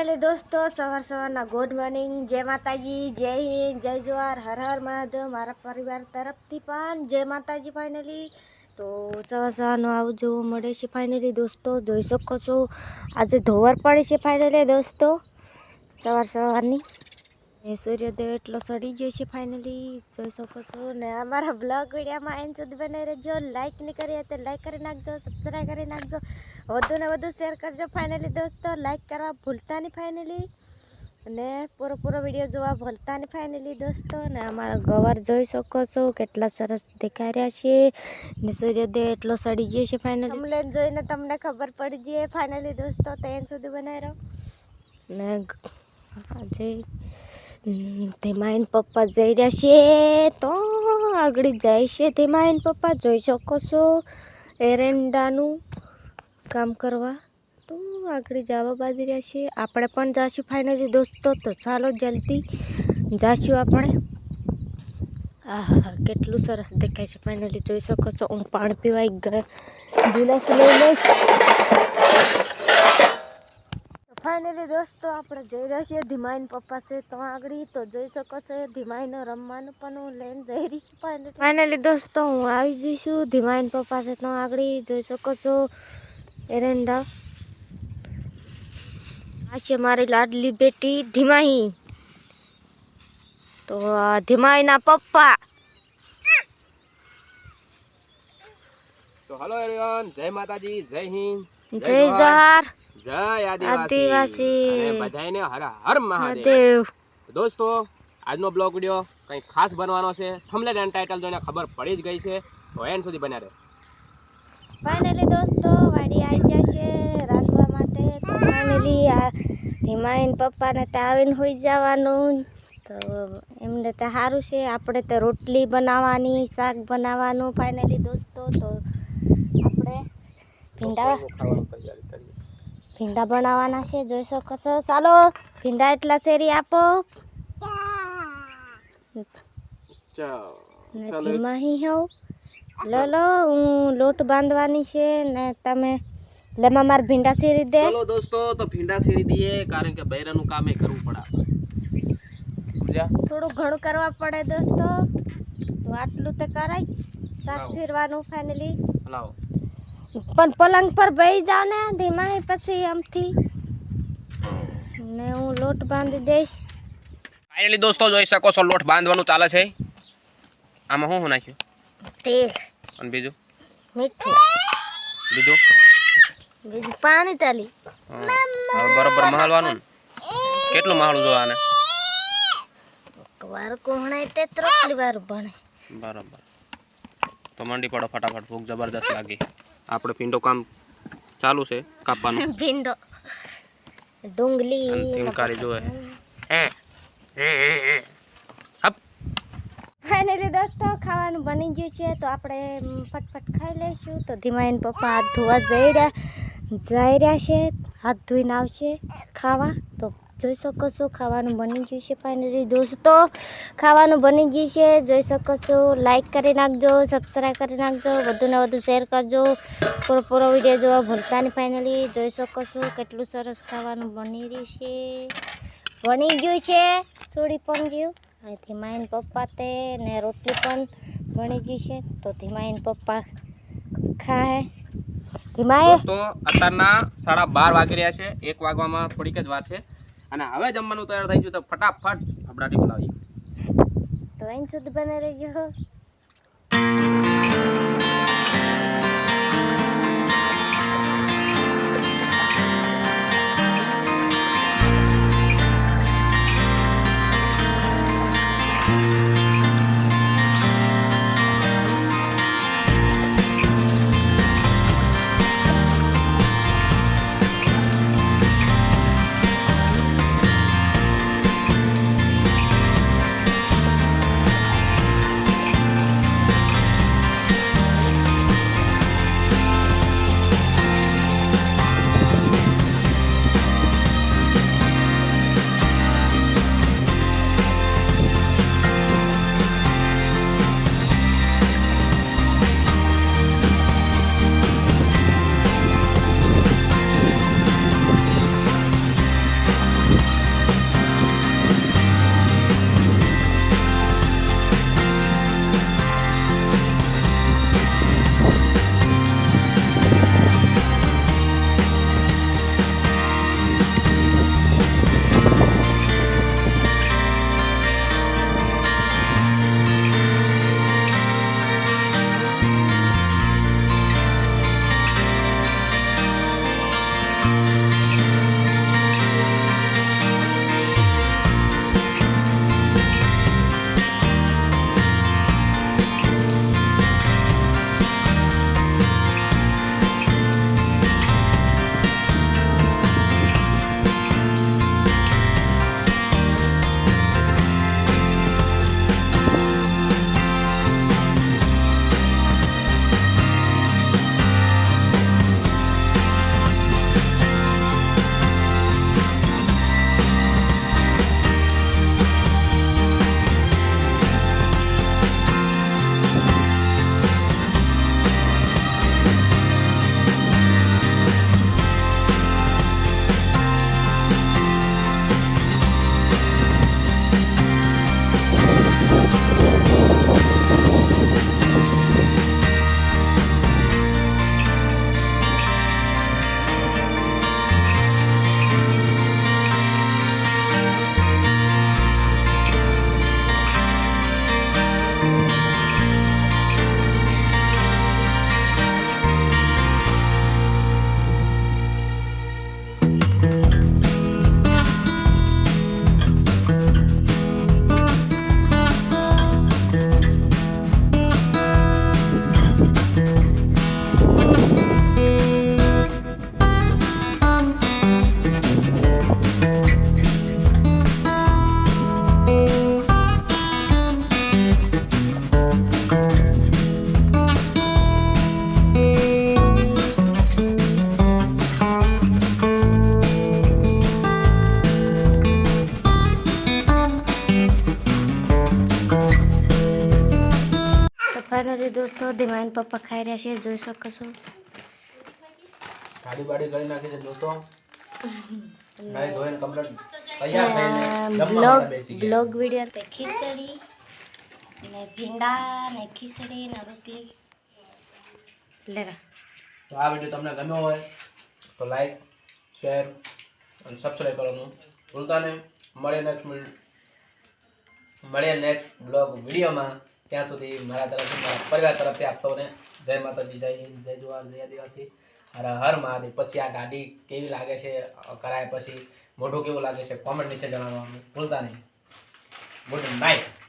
Finally દોસ્તો, સવાર સવારના ગુડ મોર્નિંગ જય માતાજી, જય હિન્દ, જય જુવાર. હર હર મહાદેવ. મારા પરિવાર તરફથી પણ જય માતાજી ફાઇનલી. તો સવાર સવારનો આવું જોવા મળે છે ફાઇનલી દોસ્તો. જોઈ શકો છો. આજે ધોવર પડે છે ફાઇનલી દોસ્તો. સવાર સવારની. એ સૂર્યોદય એટલો સડી ગયો છે ફાઇનલી જોઈ શકો છો ને અમારા બ્લોગ વિડીયામાં એન સુધી બનાવી રહેજો. લાઇક નહીં કરી તો લાઇક કરી નાખજો સબસ્ક્રાઈબ કરી નાખજો. વધુ ને વધુ શેર કરજો ફાઇનલી દોસ્તો. લાઇક કરવા ભૂલતા નહીં ફાઇનલી અને પૂરો પૂરો વીડિયો જોવા ભૂલતા નહીં ફાઇનલી દોસ્તો. ને અમારા ગવાર જોઈ શકો છો કેટલા સરસ દેખાઈ રહ્યા છે. ને સૂર્યોદય એટલો સડી ગયો છે ફાઇનલી તમને જોઈને તમને ખબર પડી જાય ફાઇનલી દોસ્તો. તો સુધી બનાવી રહો. ને આજે ધીમાઈન પપ્પા જઈ રહ્યા છે. તો આગળ જાય છે. તેમાં એને પપ્પા જોઈ શકો છો એરંડાનું કામ કરવા. તો આગળ જવા બાજી રહ્યા છે. આપણે પણ જાશું ફાઇનલી દોસ્તો. તો ચાલો જલ્દી જાશું આપણે. આહા, કેટલું સરસ દેખાય છે. ફાઇનલી જોઈ શકો છો. હું પાણી પીવા એક લઈ લઈશ. ફાઇનલી દોસ્તો આપણે જઈ રહ્યા છીએ ધીમાઈન પપ્પા છે તો આગળ તો જઈ શકો છો ધીમાઈનો રમવાનું પણ હું લઈને જઈ રહી છું ફાઇનલી દોસ્તો હું આવી જઈશું ધીમાઈન પપ્પા છે તો આગળ જોઈ શકો છો એરેન્ડા આ છે મારી લાડલી બેટી ધીમાઈ. તો આ ધીમાઈના પપ્પા. તો હલો એવરીવન જય માતાજી જય હિન્દ. જય જહાર જય આદિવાસી. બધાને હર હર મહાદેવ. દોસ્તો આજનો બ્લોગ વિડિયો કંઈક ખાસ બનવાનો છે. થંબનેલ એન્ડ ટાઇટલ જોઈને ખબર પડી જ ગઈ છે. તો એન્ડ સુધી બન્યા રહે. ફાઇનલી દોસ્તો વાડી આવી ગયા છે રાંધવા માટે. તો ફાઇનલી આ હિમાયન પપ્પાને તો આવીને હોઈ જવાનું. તો એમને તો સારું છે. આપણે તો રોટલી બનાવવાની શાક બનાવવાનું. ફાઇનલી દોસ્તો તો આપણે ભીંડા ભીંડા બનાવવાના છે જોઈ શકો છો ચાલો ભીંડા એટલા શેરી આપો. ને ધીમાહી હોવ લો લો હું લોટ બાંધવાની છે ને તમે લેમાં માર ભીંડા શેરી દે. ચલો દોસ્તો તો ભીંડા શેરી દઈએ કારણ કે બૈરાનું કામ એ કરવું પડે થોડું ઘણું કરવા પડે દોસ્તો. તો આટલું તો કરાય. શાક. શીરવાનું ફાઇનલી લાવો. પણ પલંગ પર બેસી જાવ ને ધીમા પછી આમથી. ને હું લોટ બાંધી દઈશ. ફાઇનલી દોસ્તો જોઈ શકો છો લોટ બાંધવાનું ચાલે છે. આમાં શું શું નાખ્યું? તેલ. અને બીજું? મીઠું. બીજું? બીજું પાણી તાલી. બરોબર મહાલવાનું કેટલું મહાલું જો આને? વાર કોહણાય તે ત્રણ વાર ભણે. બરોબર. તો મંડી પડો ફટાફટ ભૂખ જબરદસ્ત લાગી. આપણે પીંડો કામ ચાલુ છે કાપવાનું. ભીંડો. ડુંગળી ટીમકારી જોવે. એ એ એ હપ. ફાઇનલી દોસ્તો ખાવાનું બની ગયું છે તો આપણે ફટફટ ખાઈ લઈશું. તો ધીમાઈન પપ્પા હાથ ધોવા જઈ રહ્યા જઈ રહ્યા છે હાથ ધોઈને આવશે ખાવા. તો જોઈ શકો છો, ખાવાનું બની ગયું છે ફાઇનલી દોસ્તો, ખાવાનું બની ગયું છે. જોઈ શકો છો લાઇક કરી નાખજો સબસ્ક્રાઈબ કરી નાખજો, વધુને વધુ શેર કરજો. પૂરો પૂરો વીડિયો જોવા ભૂલતા નહીં ફાઇનલી જોઈ શકો છો કેટલું સરસ ખાવાનું બની રહ્યું છે. બની ગયું છે. સોડી પણ ગયું. અને ધીમાઈન પપ્પા તે ને રોટલી પણ બની ગઈ છે. તો ધીમાઈન પપ્પા ખાય. ધીમાએ અત્યારના સાડા બાર વાગી રહ્યા છે. એક વાગવામાં થોડીક જ વાર છે. અને હવે જમવાનું તૈયાર થઈ ગયું તો ફટાફટ ફબડાટી બોલાવીએ તો અહીં સુધી બને રહેજો. તો ધીમાઈન પપ્પા ખાઈ રહ્યા છે જોઈ શકો છો. ગાડી બાડી કરી નાખી છે દોસ્તો. નાઈ ધોઈને કમ્પ્લીટ તૈયાર થઈને બ્લોગ બ્લોગ વિડિયો તે ખીચડી ને ભીંડા ને ખીચડી ને રોટલી. લેરા તો આ વિડિયો તમને ગમ્યો હોય તો લાઈક શેર અને સબસ્ક્રાઇબ કરવાનું ભૂલતા નહીં. મળે નેક્સ્ટ મળીએ નેક્સ્ટ બ્લોગ વિડીયોમાં. ત્યાં સુધી મારા તરફથી, મારા પરિવાર તરફથી આપ સૌને જય માતાજી, જય હિન્દ, જય જુવાર, જય આદિવાસી. હર હર મહાદેવ, પછી આ ગાડી કેવી લાગે છે, કરાય પછી, મોઢું કેવું લાગે છે કોમેન્ટ નીચે જણાવવાનું ભૂલતા નહીં. Good night